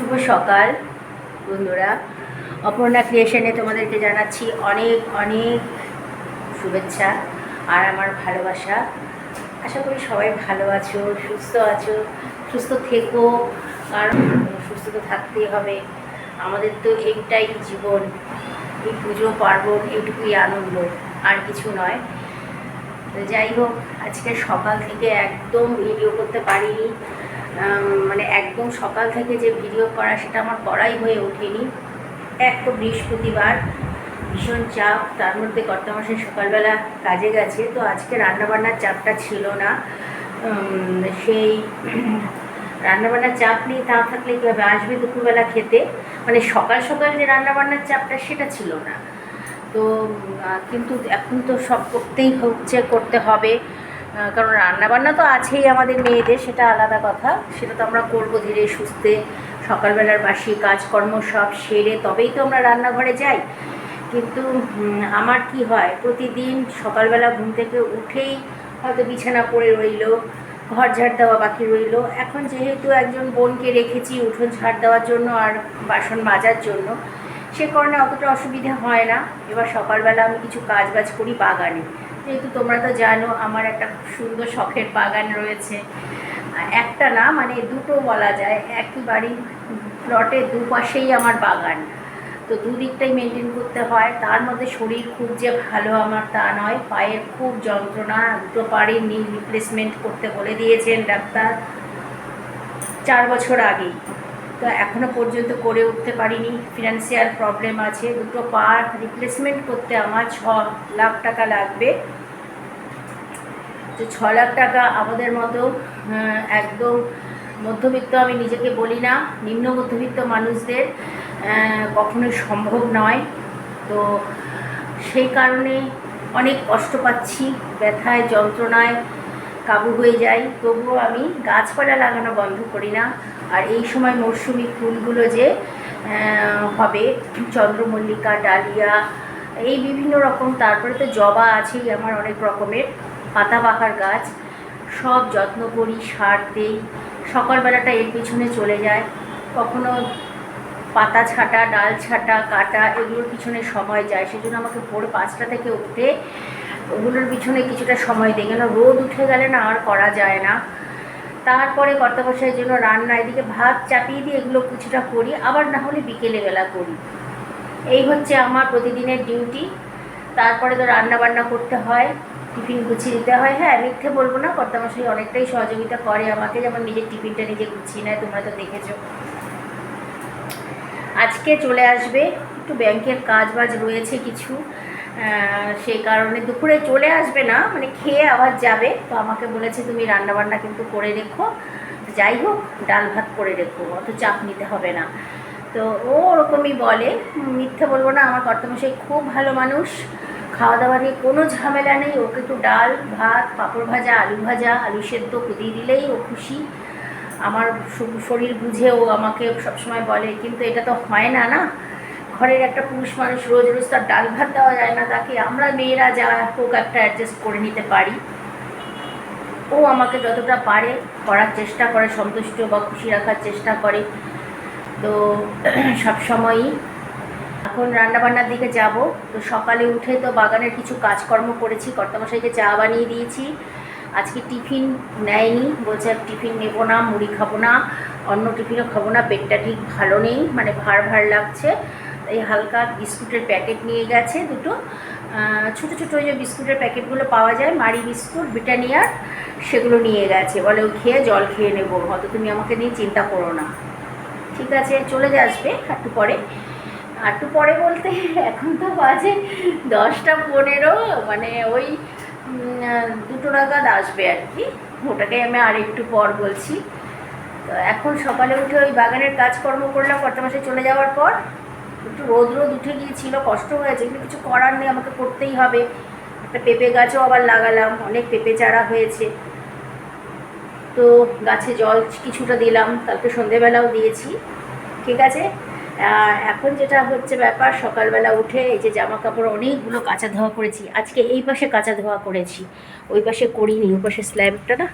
শুভ সকাল, বন্ধুরা। অপর্ণা ক্রিয়েশনে তোমাদেরকে জানাচ্ছি অনেক অনেক শুভেচ্ছা আর আমার ভালোবাসা। আশা করি সবাই ভালো আছো, সুস্থ আছো, সুস্থ থেকো, কারণ সুস্থ তো থাকতেই হবে। আমাদের তো এইটাই জীবন, এই পুজো, পার্বণ, এইটুকুই আনন্দ, আর কিছু নয়। যাই হোক, আজকে সকাল থেকে একদম ভিডিও করতে পারিনি। মানে একদম সকাল থেকে যে ভিডিও করা সেটা আমার করাই হয়ে ওঠেনি। এক তো বৃহস্পতিবার, ভীষণ চাপ, তার মধ্যে কর্তামশাই সকালবেলা কাজে গেছে, তো আজকে রান্নাবান্নার চাপটা ছিল না। সেই রান্নাবান্নার চাপ নিয়ে তা থাকলে কীভাবে আসবে দুপুরবেলা খেতে? মানে সকাল সকাল যে রান্নাবান্নার চাপটা সেটা ছিল না। তো কিন্তু এখন তো সব করতেই হচ্ছে, করতে হবে। কারণ রান্নাবান্না তো আছেই আমাদের মেয়েদের, সেটা আলাদা কথা। সেটা তো আমরা করব ধীরে সুস্থে। সকালবেলার বাসি কাজকর্ম সব সেরে তবেই তো আমরা রান্নাঘরে যাই। কিন্তু আমার কি হয়, প্রতিদিন সকালবেলা ঘুম থেকে উঠেই হয়তো বিছানা পড়ে রইল, ঘর ঝাড় দেওয়া বাকি রইল। এখন যেহেতু একজন বোনকে রেখেছি, উঠোন ঝাড় দেওয়ার জন্য আর বাসন মাজার জন্য সে কারণে অতটা অসুবিধা হয় না। এবার সকালবেলা আমি কিছু কাজ বাজ করি বাগানে। যেহেতু তোমরা তো জানো, আমার একটা খুব সুন্দর শখের বাগান রয়েছে। একটা না মানে দুটো বলা যায়। একই বাড়ির প্লটের দুপাশেই আমার বাগান। তো দুদিকটাই মেনটেন করতে হয়। তার মধ্যে শরীর খুব যে ভালো আমার তা নয়। পায়ের খুব যন্ত্রণা, দুটো পাড়ের নি রিপ্লেসমেন্ট করতে বলে দিয়েছেন ডাক্তার। চার বছর আগেই। তো এখনও পর্যন্ত করে উঠতে পারিনি। ফিনান্সিয়াল প্রবলেম আছে। দুটো পা রিপ্লেসমেন্ট করতে আমার ছ লাখ টাকা লাগবে। তো ছ লাখ টাকা আমাদের মতো একদম মধ্যবিত্ত আমি নিজেকে বলি না নিম্ন মধ্যবিত্ত মানুষদের আহ, কখনোই সম্ভব নয়। তো সেই কারণে অনেক কষ্ট পাচ্ছি ব্যথায় যন্ত্রণায় কাবু হয়ে যাই। তবুও আমি গাছপালা লাগানো বন্ধ করি না। আর এই সময় মরশুমি ফুলগুলো যে হবে, চন্দ্রমল্লিকা, ডালিয়া, এই বিভিন্ন রকম, তারপরে তো জবা আছেই আমার অনেক রকমের, পাতা পাকার গাছ, সব যত্ন করি, সার দেই, সকালবেলাটা এর পিছনে চলে যায়, কখনো পাতা ছাটা, ডাল ছাটা, কাটা, এগুলোর পিছনে সময় যায়, সেজন্য আমাকে ভোর পাঁচটা থেকে উঠে ওগুলোর পিছনে কিছুটা সময় দেয় কেন রোদ উঠে গেলে না আর করা যায় না। তারপরে কর্তাবসায়ের জন্য রান্না, এদিকে ভাত চাপিয়ে দিয়ে এগুলো কিছুটা করি, আবার না হলে বিকেলে বেলা করি। এই হচ্ছে আমার প্রতিদিনের ডিউটি তারপরে তো রান্না বান্না করতে হয়, টিফিন গুছিয়ে দিতে হয়। হ্যাঁ মিথ্যে বলব না, কর্তামশাই অনেকটাই সহযোগিতা করে আমাকে, যেমন নিজের টিফিনটা নিজে গুছিয়ে নেয়, তোমরা তো দেখেছ। আজকে চলে আসবে, একটু ব্যাংকের কাজ বাজ রয়েছে কিছু। সেই কারণে দুপুরে চলে আসবে না মানে খেয়ে আবার যাবে। তো আমাকে বলেছে, তুমি রান্নাবান্না কিন্তু করে রেখো। যাই হোক, ডাল ভাত করে রেখো, অত চাপ নিতে হবে না। তো ও ওরকমই বলে, মিথ্যে বলব না, আমার কর্তমশাই খুব ভালো মানুষ। খাওয়া দাওয়া নিয়ে কোনো ঝামেলা নেই। ওকে একটু ডাল, ভাত, পাঁপড় ভাজা, আলু ভাজা, আলু সেদ্ধ কুদিয়ে দিলেই ও খুশি। আমার শরীর বুঝে ও আমাকে সবসময় বলে, কিন্তু এটা তো হয় না না? ঘরের একটা পুরুষ মানুষ রোজ রোজ তার ডাল ভাত দেওয়া যায় না, তাকে আমরা মেয়েরা যা হোক একটা অ্যাডজাস্ট করে নিতে পারি। ও আমাকে যতটা পারে করার চেষ্টা করে, সন্তুষ্ট বা খুশি রাখার চেষ্টা করে। তো সবসময়ই এখন রান্নাবান্নার দিকে যাব। তো সকালে উঠে তো বাগানের কিছু কাজকর্ম করেছি, কর্তামশাইকে চা বানিয়ে দিয়েছি। আজকে টিফিন নেয়নি, বলছে টিফিন নেব না, মুড়ি খাব না, অন্য টিফিনও খাব না, পেটটা ঠিক ভালো নেই মানে ভার ভার লাগছে। এই হালকা বিস্কুটের প্যাকেট নিয়ে গেছে দুটো। ছোটো ছোটো ওই যে বিস্কুটের প্যাকেটগুলো পাওয়া যায় মারি বিস্কুট ব্রিটানিয়ার সেগুলো নিয়ে গেছে। বলে ও খেয়ে জল খেয়ে নেব। হয়তো তুমি আমাকে নিয়ে চিন্তা করো না। ঠিক আছে, চলে আসবে একটু পরে। একটু পরে বলতে এখন তো বাজে দশটা পনেরো মানে ওই দুটো নাগাদ আসবে আর কি। ওটাকে আমি আর একটু পর বলছি। তো এখন সকালে উঠে ওই বাগানের কাজকর্ম করলাম কর্তা মাসে চলে যাওয়ার পর। একটু রোদ রোদ উঠে গিয়েছিল, কষ্ট হয়েছে, কিন্তু কিছু করার নেই, আমাকে করতেই হবে। একটা পেঁপে গাছও আবার লাগালাম, অনেক পেঁপে চারা হয়েছে। তো গাছে জল কিছুটা দিলাম, কালকে সন্ধেবেলাও দিয়েছি, ঠিক আছে? এখন যেটা হচ্ছে ব্যাপার, সকালবেলা উঠে এই যে জামা কাপড় অনেকগুলো কাঁচা ধোয়া করেছি, আজকে এই পাশে কাঁচা ধোয়া করেছি, ওই পাশে করিনি, ওই পাশে স্ল্যাবটা না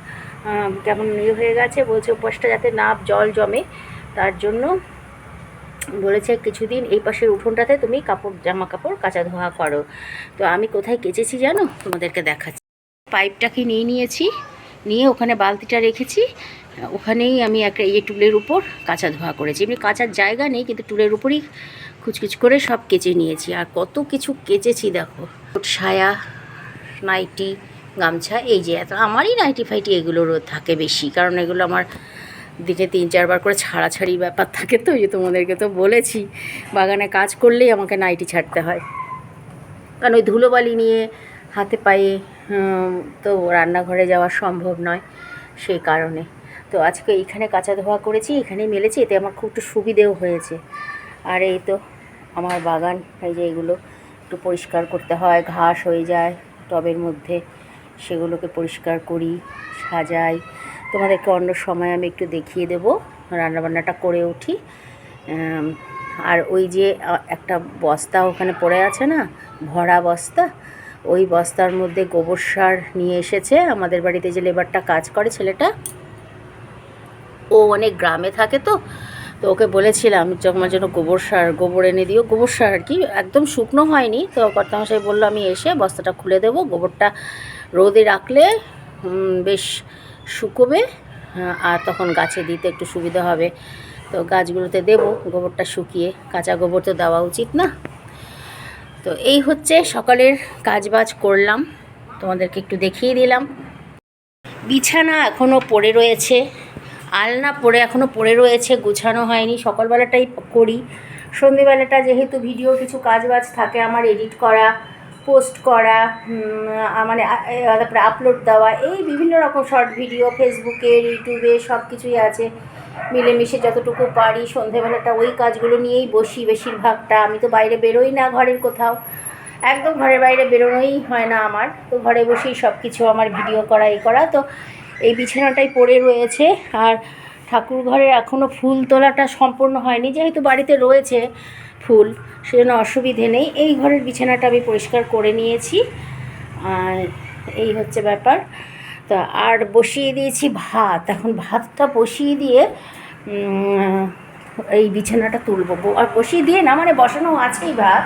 কেমন ইয়ে হয়ে গেছে, বলছে ওপাশটা যাতে না জল জমে, তার জন্য বলেছে কিছুদিন এই পাশের উঠোনটাতে তুমি কাপড় জামা কাপড় কাচা ধোয়া করো। তো আমি কোথায় কেচেছি জানো? তোমাদেরকে দেখাচ্ছি। পাইপটাকে নিয়ে নিয়েছি? নিয়ে ওখানে বালতিটা রেখেছি। ওখানেই আমি একটা ইয়ে টুলের উপর কাঁচা ধোয়া করেছি। এমনি কাঁচার জায়গা নেই, কিন্তু টুলের উপরই কুচকুচ করে সব কেচে নিয়েছি। আর কত কিছু কেচেছি দেখো। সায়া, নাইটি, গামছা, এই যে এত। আমারই নাইটি ফাইটি এগুলোরও থাকে বেশি, কারণ এগুলো আমার দিনে তিন চারবার করে ছাড়াছাড়ি ব্যাপার থাকে তো যে তোমাদেরকে তো বলেছি। বাগানে কাজ করলেই আমাকে নাইটি ছাড়তে হয়। কারণ ওই ধুলোবালি নিয়ে হাতে পায়ে তো রান্নাঘরে যাওয়া সম্ভব নয় সেই কারণে। তো আজকে এইখানে কাঁচা ধোয়া করেছি, এখানেই মেলেছি, এতে আমার খুব একটু সুবিধেও হয়েছে। আর এই তো আমার বাগান, এই যে এগুলো একটু পরিষ্কার করতে হয়, ঘাস হয়ে যায়, টবের মধ্যে সেগুলোকে পরিষ্কার করি, সাজাই। তোমাদেরকে অন্য সময় আমি একটু দেখিয়ে দেবো, রান্নাবান্নাটা করে উঠি। আর ওই যে একটা বস্তা ওখানে পড়ে আছে না, ভরা বস্তা, ওই বস্তার মধ্যে গোবর সার নিয়ে এসেছে। আমাদের বাড়িতে যে লেবারটা কাজ করে ছেলেটা, ও অনেক গ্রামে থাকে তো তো ওকে বলেছিলাম আমার জন্য গোবর সার, গোবর এনে দিও। গোবর সার আর কি, একদম শুকনো হয়নি। তো কর্তামশাই বলল, আমি এসে বস্তাটা খুলে দেবো, গোবরটা রোদে রাখলে বেশ শুকোবে আর তখন গাছে দিতে একটু সুবিধা হবে। তো গাছগুলোতে দেবো, গোবরটা শুকিয়ে, কাঁচা গোবর তো দেওয়া উচিত না। তো এই হচ্ছে সকালের কাজবাজ করলাম, তোমাদেরকে একটু দেখিয়ে দিলাম। বিছানা এখনও পড়ে রয়েছে, আলনা পড়ে এখনও পড়ে রয়েছে, গুছানো হয়নি। সকালবেলাটাই করি। সন্ধেবেলাটা যেহেতু ভিডিও, কিছু কাজবাজ থাকে আমার, এডিট করা পোস্ট করা মানে তারপরে আপলোড দেওয়া, এই বিভিন্ন রকম শর্ট ভিডিও ফেসবুকে ইউটিউবে সব কিছুই আছে। মিলেমিশে যতটুকু পারি, সন্ধেবেলাটা ওই কাজগুলো নিয়েই বসি বেশিরভাগটা। আমি তো বাইরে বেরোই না ঘরের কোথাও। একদম ঘরের বাইরে বেরোনোই হয় না আমার। তো ঘরে বসেই সব কিছু আমার ভিডিও করা, এই করা। তো এই বিছানাটাই পড়ে রয়েছে। আর ঠাকুর ঘরে এখনও ফুল তোলাটা সম্পূর্ণ হয়নি। যেহেতু বাড়িতে রয়েছে ফুল, সেজন্য অসুবিধে নেই। এই ঘরের বিছানাটা আমি পরিষ্কার করে নিয়েছি। আর এই হচ্ছে ব্যাপার। তা, আর বসিয়ে দিয়েছি ভাত। এখন ভাতটা বসিয়ে দিয়ে এই বিছানাটা তুলবো। আর বসিয়ে দিয়ে না মানে বসানো আছেই ভাত।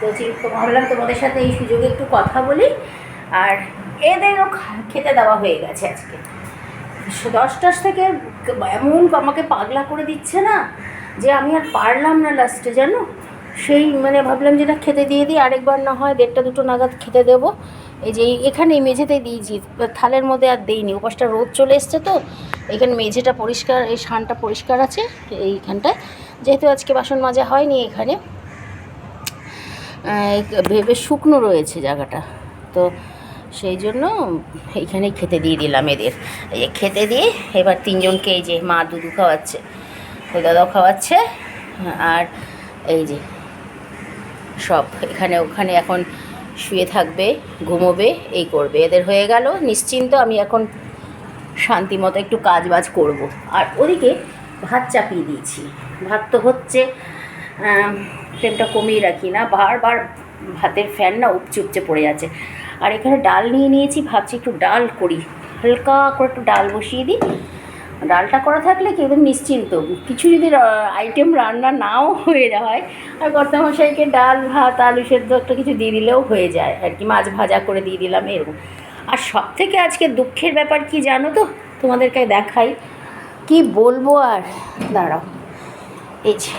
তো তো ভাবলাম তোমাদের সাথে এই সুযোগে একটু কথা বলি। আর এদেরও খেতে দেওয়া হয়ে গেছে আজকে। দশটার থেকে এমন আমাকে পাগলা করে দিচ্ছে না। যে আমি আর পারলাম না লাস্টে জানো? সেই মানে ভাবলাম যে না খেতে দিয়ে দিই, আরেকবার না হয় দেড়টা দুটো নাগাদ খেতে দেবো। এই যে এখানে এই মেঝেতেই দিয়েছি থালের মধ্যে আর দেইনি। ওপাশটা রোদ চলে এসছে তো, এখানে মেঝেটা পরিষ্কার, এই সানটা পরিষ্কার আছে এইখানটায়। যেহেতু আজকে বাসন মাজা হয়নি এখানে ভেবে শুকনো রয়েছে জায়গাটা। তো সেই জন্য এইখানেই খেতে দিয়ে দিলাম এদের। এই যে খেতে দিয়ে এবার তিনজনকে এই যে মা দুধু খাওয়াচ্ছে। দাদাও খাওয়াচ্ছে, আর এই যে সব এখানে ওখানে এখন শুয়ে থাকবে, ঘুমোবে, এই করবে। এদের হয়ে গেল, নিশ্চিন্ত আমি এখন শান্তি মতো একটু কাজ বাজ করব। আর ওদিকে ভাত চাপিয়ে দিয়েছি। ভাত তো হচ্ছে ফ্লেমটা কমিয়ে রাখি না, বারবার ভাতের ফ্যান না উপচে উপচে পড়ে যাচ্ছে আর এখানে ডাল নিয়ে নিয়েছি, ভাবছি একটু ডাল করি। হালকা করে একটু ডাল বসিয়ে দিই ডালটা করা থাকলে কি একদম নিশ্চিন্ত। কিছু যদি আইটেম রান্না নাও হয়ে হয় আর কর্তামশাইকে ডাল, ভাত, আলু সেদ্ধ একটা কিছু দিয়ে দিলেও হয়ে যায়। আর কি মাছ ভাজা করে দিয়ে দিলাম, এরকম। আর সব থেকে আজকে দুঃখের ব্যাপার কি জানো তো? তোমাদেরকে দেখাই। কি বলব আর? দাঁড়াও। এই যে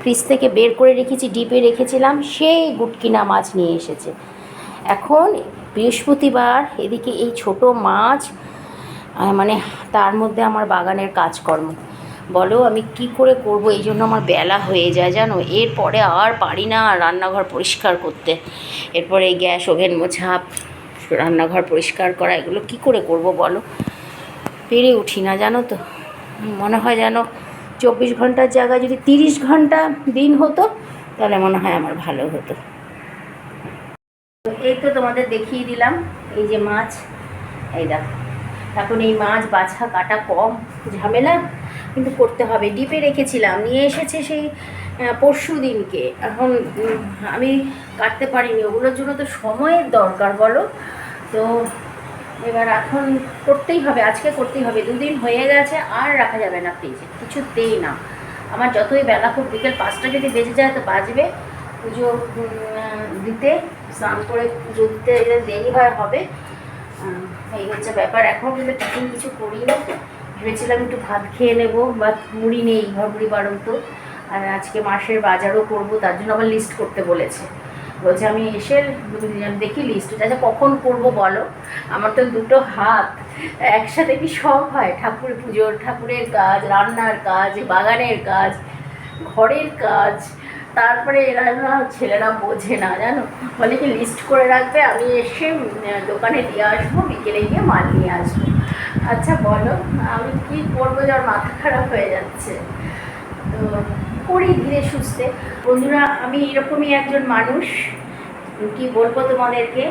ফ্রিজ থেকে বের করে রেখেছি, ডিপে রেখেছিলাম, সেই গুটকিনা মাছ নিয়ে এসেছে। এখন বৃহস্পতিবার, এদিকে এই ছোট মাছ মানে তার মধ্যে আমার বাগানের কাজকর্ম। বলো আমি কি করে করব? এই জন্য আমার বেলা হয়ে যায়, জানো? এরপরে আর পারি না রান্নাঘর পরিষ্কার করতে। এরপরে গ্যাস, ওভেন মোছা, রান্নাঘর পরিষ্কার করা, এগুলো কি করে করব বলো? পেরে উঠি না, জানো তো। মনে হয় যেন চব্বিশ ঘণ্টার জায়গায় যদি তিরিশ ঘণ্টা দিন হতো, তাহলে মনে হয় আমার ভালো হতো। এই তো তোমাদের দেখিয়ে দিলাম, এই যে মাছ, এই দেখো। এখন এই মাছ বাছা কাটা কম, ঝামেলা। কিন্তু করতে হবে, ডিপে রেখেছিলাম, নিয়ে এসেছে সেই পরশু দিনকে। এখন আমি কাটতে পারিনি, ওগুলোর জন্য তো সময়ের দরকার, বলো? তো এবার এখন করতেই হবে, আজকে করতেই হবে। দুদিন হয়ে গেছে, আর রাখা যাবে না ফ্রিজে, কিছুতেই না। আমার যতই বেলা খুব বিকেল পাঁচটা যদি বেজে যায়, তো বাজবে। পুজো দিতে, স্নান করে পুজো দিতে দেরি হয়, হবে। এই হচ্ছে ব্যাপার। এখন কিন্তু টিফিন কিছু করি না ভেবেছিলাম একটু ভাত খেয়ে নেব বা মুড়ি নেই ঘর মুড়ি বাড়ন তো। আর আজকে মাসের বাজারও করব, তার জন্য আবার লিস্ট করতে বলেছে। বলছে, আমি এসে দেখি লিস্ট আচ্ছা কখন করব বলো? আমার তো দুটো হাত। একসাথে কি সব হয়? ঠাকুর পুজোর, ঠাকুরের কাজ, রান্নার কাজ, বাগানের কাজ, ঘরের কাজ তারপরে এরা ছেলেরা বোঝে না, জানো? বলে কি লিস্ট করে রাখবে, আমি এসে দোকানে দিয়ে আসব, বিকেলে গিয়ে মাল নিয়ে আসব। আচ্ছা বলো, আমি কি করব? যার মাথা খারাপ হয়ে যাচ্ছে। তো করি ধীরে সুস্থে। বন্ধুরা, আমি এরকমই একজন মানুষ। কি বলব তোমাদেরকে?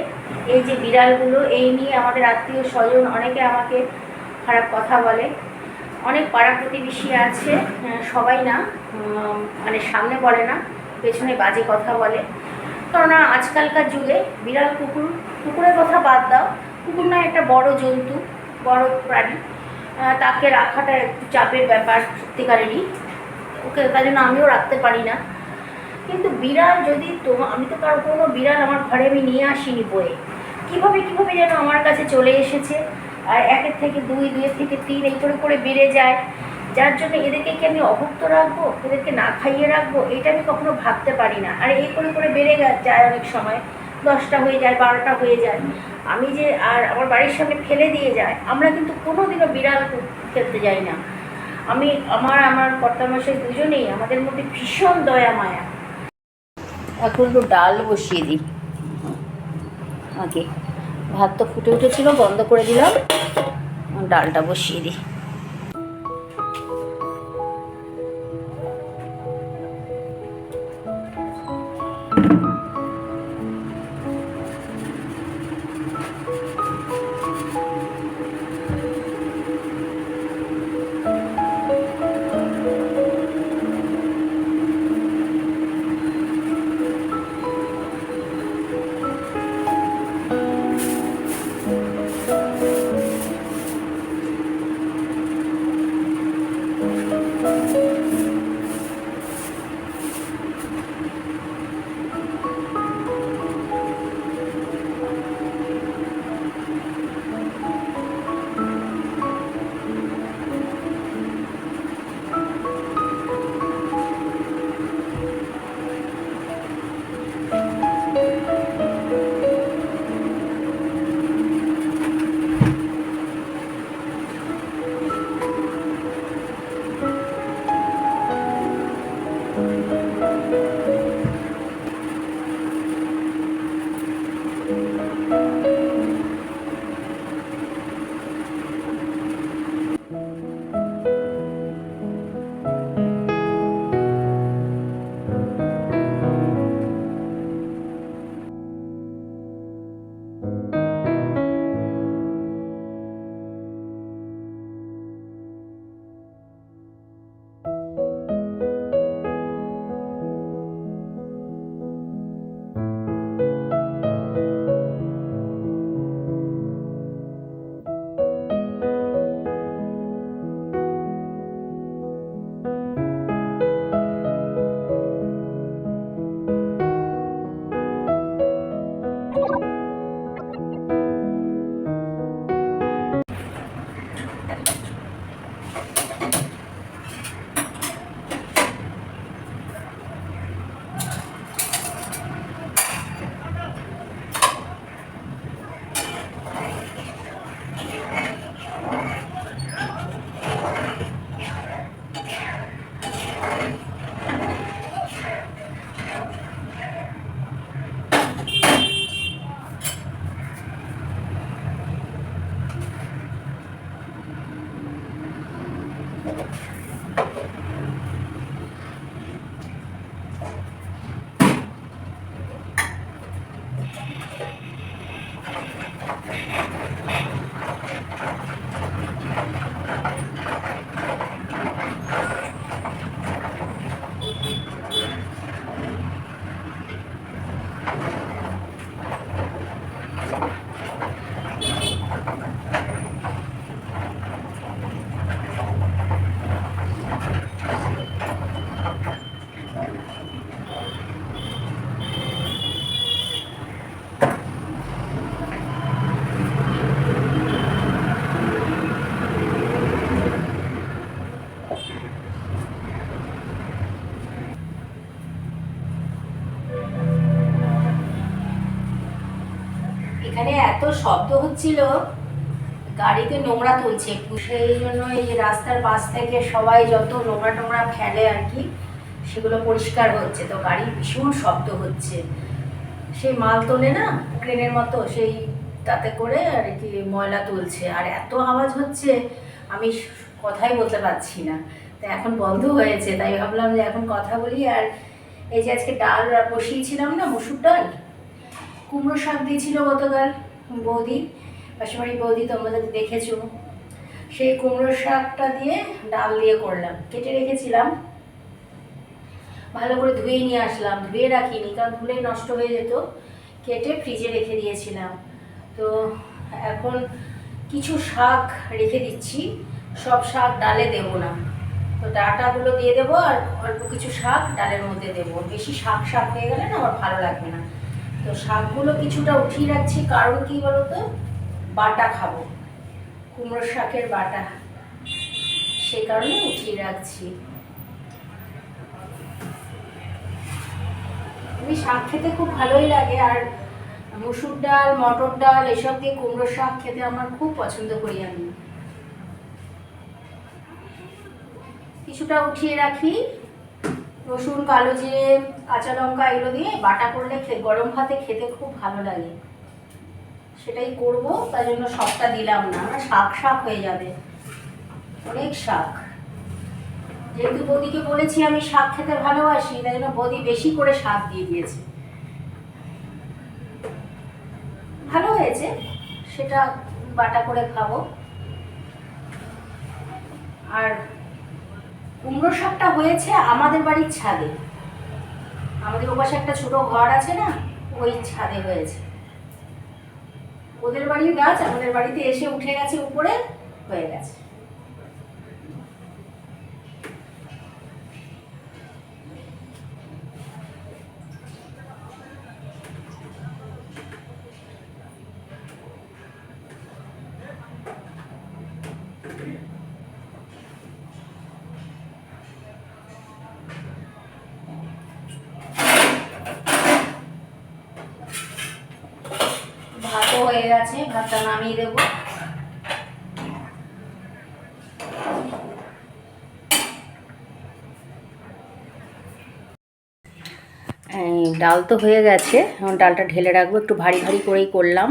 এই যে বিড়ালগুলো, এই নিয়ে আমাদের আত্মীয় স্বজন অনেকে আমাকে খারাপ কথা বলে। অনেক পাড়া প্রতিবেশী আছে সবাই না মানে সামনে বলে না, পেছনে বাজে কথা বলে। কেননা আজকালকার যুগে বিড়াল, কুকুর, কুকুরের কথা বাদ দাও, কুকুর না একটা বড় জন্তু, বড় প্রাণী তাকে রাখাটা একটু চাপের ব্যাপার সত্যিকারেরই। ওকে তাই জন্য আমিও রাখতে পারি না। কিন্তু বিড়াল যদি তোমার আমি তো কারও কোনো বিড়াল আমার ঘরে আমি নিয়ে আসিনি বয়ে। কীভাবে কীভাবে যেন আমার কাছে চলে এসেছে? আর একের থেকে দুই, দুইয়ের থেকে তিন, এই করে করে বেড়ে যায়। যার জন্য এদেরকে কি আমি অভুক্ত রাখব? এদেরকে না খাইয়ে রাখব? এটা আমি কখনো ভাবতে পারি না। আর এই করে করে বেড়ে যায় অনেক সময়। দশটা হয়ে যায়, বারোটা হয়ে যায়। আমি যে আর আমার বাড়ির সামনে ফেলে দিয়ে যায়, আমরা কিন্তু কোনো দিনও বিড়াল ফেলতে যাই না। আমি, আমার আমার কর্তামশাই দুজনেই আমাদের মধ্যে ভীষণ দয়া, মায়া। এখন একটু ডাল বসিয়ে দিই। আগে। ভাত তো ফুটে উঠেছিল বন্ধ করে দিলাম। ডালটা বসিয়ে দিই। শব্দ হচ্ছিল, গাড়িতে নোংরা তুলছে। সেই জন্য এই রাস্তার পাশ থেকে সবাই যত নোংরা টোংরা ফেলে আর কি, সেগুলো পরিষ্কার হচ্ছে। তো গাড়ি ভীষণ শব্দ হচ্ছে। সেই মাল তোলে না ট্রেনের মতো, সেই তাতে করে আর কি ময়লা তুলছে। আর এত আওয়াজ হচ্ছে, আমি কথাই বলতে পারছি না। তো এখন বন্ধ হয়েছে, তাই ভাবলাম যে এখন কথা বলি। আর এই যে আজকে ডাল বসিয়েছিলাম না, মসুর ডাল? কুমড়ো শাক দিয়েছিল গতকাল। বৌদি পাশাপাশি বৌদি যদি দেখেছ। সেই কুমড়ো শাকটা দিয়ে ডাল দিয়ে করলাম। কেটে রেখেছিলাম। ভালো করে ধুয়ে নিয়ে আসলাম। ধুয়ে রাখিনি, কারণ ধুলেই নষ্ট হয়ে যেত। কেটে ফ্রিজে রেখে দিয়েছিলাম। তো এখন কিছু শাক রেখে দিচ্ছি। সব শাক ডালে দেবো না। তো ডাটাগুলো দিয়ে দেবো আর অল্প কিছু শাক ডালের মধ্যে দেবো। বেশি শাক শাক হয়ে গেলে না আমার ভালো লাগবে না। তো শাকগুলো কিছুটা উঠিয়ে রাখছি। কারণ কি বলতো? বাটা খাব। কুমড়ো শাকের বাটা। সে কারণে উঠিয়ে রাখছি। আমি শাক খেতে খুব ভালোই লাগে। আর মসুর ডাল, মটর ডাল, এসব দিয়ে কুমড়ো শাক খেতে আমার খুব পছন্দ করি আমি। কিছুটা উঠিয়ে রাখি। রসুন, কালো জিরে, কাঁচা লঙ্কা এগুলো দিয়ে বাটা করলে গরম ভাতে খেতে খুব ভালো লাগে। সেটাই করব তাই জন্য সবটা দিলাম না শাক শাক হয়ে যাবে। অনেক শাক। যেহেতু বৌদিকে বলেছি আমি শাক খেতে ভালোবাসি, তাই জন্য বৌদি বেশি করে শাক দিয়ে দিয়েছে। ভালো হয়েছে, সেটা বাটা করে খাব। আর কুমড়ো শাকটা হয়েছে আমাদের বাড়ির ছাদে। আমাদের ওপাশে একটা ছোট ঘর আছে না, ওই ছাদে হয়েছে। ওদের বাড়ির গাছ আমাদের বাড়িতে এসে উঠে গেছে, উপরে হয়ে গেছে। নামিয়ে দেবো। ডাল তো হয়ে গেছে। এখন ডালটা ঢেলে রাখব। একটু ভারী ভারী করেই করলাম।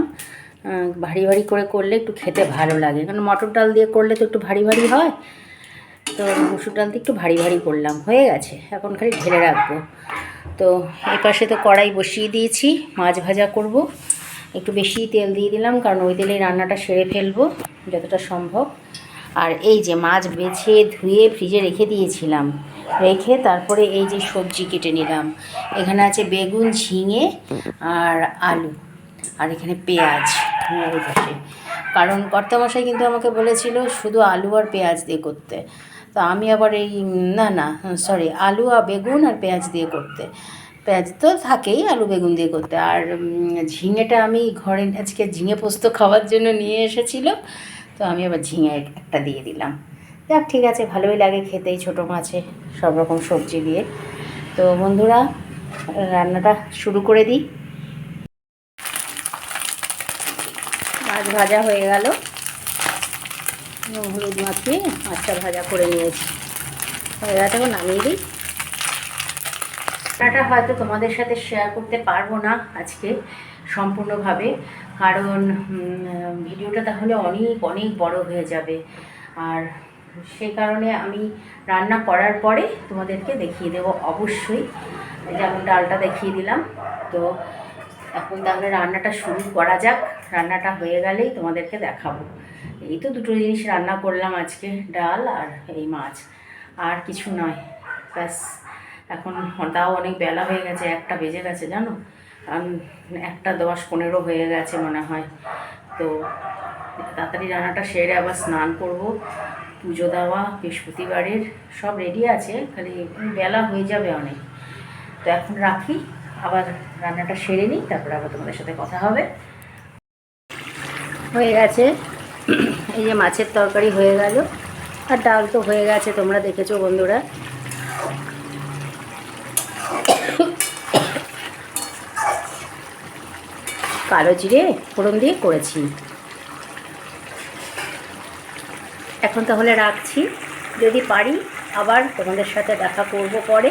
ভারী ভারী করে করলে একটু খেতে ভালো লাগে। কারণ মটর ডাল দিয়ে করলে তো একটু ভারী ভারী হয়। তো মুসুর ডাল দিয়ে একটু ভারী ভারী করলাম। হয়ে গেছে। এখন খালি ঢেলে রাখব। তো এপাশে তো কড়াই বসিয়ে দিয়েছি। মাছ ভাজা করব। একটু বেশি তেল দিয়ে দিলাম, কারণ ওই তেলেই রান্নাটা সেরে ফেলব যতটা সম্ভব। আর এই যে মাছ বেছে ধুয়ে ফ্রিজে রেখে দিয়েছিলাম, রেখে তারপরে এই যে সবজি কেটে নিলাম। এখানে আছে বেগুন, ঝিঙে আর আলু, আর এখানে পেঁয়াজ কারণ কর্তামশাই কিন্তু আমাকে বলেছিল শুধু আলু আর পেঁয়াজ দিয়ে করতে। তো আমি আবার এই, না না সরি আলু আর বেগুন আর পেঁয়াজ দিয়ে করতে। পেঁয়াজ তো থাকেই আলু বেগুন দিয়ে করতে। আর ঝিঙেটা আমি ঘরে আজকে ঝিঙে পোস্ত খাওয়ার জন্য নিয়ে এসেছিল, তো আমি আবার ঝিঙে একটা দিয়ে দিলাম। যাক, ঠিক আছে, ভালোই লাগে খেতেই ছোটো মাছে সব রকম সবজি দিয়ে। তো বন্ধুরা, রান্নাটা শুরু করে দিই। মাছ ভাজা হয়ে গেল। হলুদ মাখিয়ে মাছটা ভাজা করে নিয়েছি। হয়ে গেছে নামিয়ে দিই। রান্নাটা হয়তো তোমাদের সাথে শেয়ার করতে পারব না আজকে সম্পূর্ণভাবে, কারণ ভিডিওটা তাহলে অনেক অনেক বড় হয়ে যাবে। আর সে কারণে আমি রান্না করার পরে তোমাদেরকে দেখিয়ে দেবো অবশ্যই। যেমন ডালটা দেখিয়ে দিলাম, তো এখন তাহলে রান্নাটা শুরু করা যাক। রান্নাটা হয়ে গেলেই তোমাদেরকে দেখাবো। এই তো দুটো জিনিস রান্না করলাম আজকে, ডাল আর এই মাছ। আর কিছু নয়, ব্যাস। এখন তাও অনেক বেলা হয়ে গেছে, একটা বেজে গেছে জানো? একটা দশ পনেরো হয়ে গেছে মনে হয়। তো তাড়াতাড়ি রান্নাটা সেরে আবার স্নান করব, পুজো দেওয়া, বৃহস্পতিবারের সব রেডি আছে, খালি বেলা হয়ে যাবে অনেক। তো এখন রাখি, আবার রান্নাটা সেরে নিই, তারপরে আবার তোমাদের সাথে কথা হবে। হয়ে গেছে। এই যে মাছের তরকারি হয়ে গেল। আর ডাল তো হয়ে গেছে, তোমরা দেখেছ বন্ধুরা। কালো জিরে ফোড়ন দিয়ে করেছি। এখন তাহলে রাখছি। যদি পারি, আবার তোমাদের সাথে দেখা করব পরে।